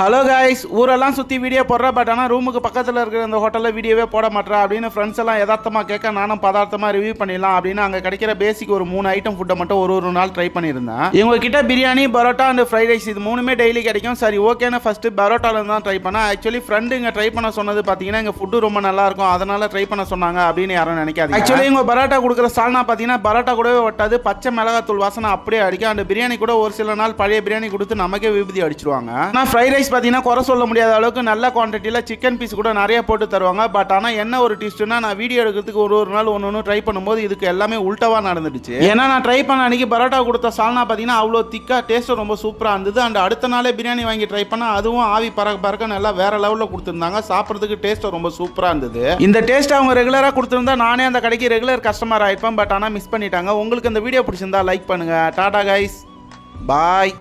Hello guys ஊரெல்லாம் சுற்றி video போடுற பட் ஆனால் ரூமுக்கு பக்கத்தில் இருக்கிற இந்த ஹோட்டலில் வீடியோவே போட மாட்டேறா அப்படின்னு ஃப்ரெண்ட்ஸ் எல்லாம் யதார்த்தமாக கேட்க நானும் பதார்த்தமாக ரிவ்யூ பண்ணிடலாம் அப்படின்னு அங்கே கிடைக்கிற பேசிக் ஒரு மூணு ஐட்டம் ஃபுட்டை மட்டும் ஒரு ஒரு நாள் ட்ரை பண்ணியிருந்தேன். இவங்க கிட்ட biryani parotta and fried rice இது மூணுமே டெய்லி கிடைக்கும். சரி ஓகேன்னு ஃபஸ்ட்டு பரோட்டாவில் தான் ட்ரை பண்ணேன். ஆக்சுவலி ஃப்ரெண்டு இங்கே ட்ரை பண்ண சொன்னது பார்த்தீங்கன்னா எங்கள் ஃபுட்டு ரொம்ப நல்லா இருக்கும். அதனால ட்ரை பண்ண சொன்னாங்க அப்படின்னு யாரும் நினைக்காது ஆக்சுவலி இவங்க பரோட்டா கொடுக்குற சால்னா பார்த்தீங்கன்னா பரோட்டா கூடவே ஒட்டாது. பச்சை மிளகாத்தூள் வாசனை அப்படியே அடிக்கும். அந்த பிரியாணி கூட ஒரு சில நாள் பழைய பிரியாணி கொடுத்து நமக்கே விபதி அடிச்சிருவாங்க. ஆனால் ஃப்ரைட் ரைஸ் பார்த்தீங்கன்னா குறை சொல்ல முடியாத அளவுக்கு நல்ல குவான்டிட்டியில் சிக்கன் பீஸ் கூட நிறைய போட்டு தருவாங்க. பட் ஆனால் என்ன ஒரு டிஸ்ட்னா நான் வீடியோ எடுக்கிறதுக்கு ஒரு ஒரு நாள் ஒன்று ஒன்று ட்ரை பண்ணும்போது இதுக்கு எல்லாமே உல்ட்டவாக நடந்துடுச்சு. ஏன்னா நான் ட்ரை பண்ண அன்னைக்கு பரோட்டா கொடுத்த சால்னா பார்த்தீங்கன்னா அவ்வளோ திக்காக டேஸ்ட்டும் ரொம்ப சூப்பராக இருந்தது. அண்ட் அடுத்த நாளே பிரியாணி வாங்கி ட்ரை பண்ணால் அதுவும் ஆவி பறக்க பறக்க நல்லா வேற லெவலில் கொடுத்துருந்தாங்க. சாப்பிட்றதுக்கு டேஸ்ட்டும் ரொம்ப சூப்பராக இருந்தது. இந்த டேஸ்ட் அவங்க ரெகுலராக கொடுத்துருந்தா நானே அந்த கடைக்கு ரெகுலர் கஸ்டமர் ஆயிருப்பேன் பட் ஆனால் மிஸ் பண்ணிட்டாங்க. உங்களுக்கு இந்த வீடியோ பிடிச்சிருந்தா லைக் பண்ணுங்க. Tata guys bye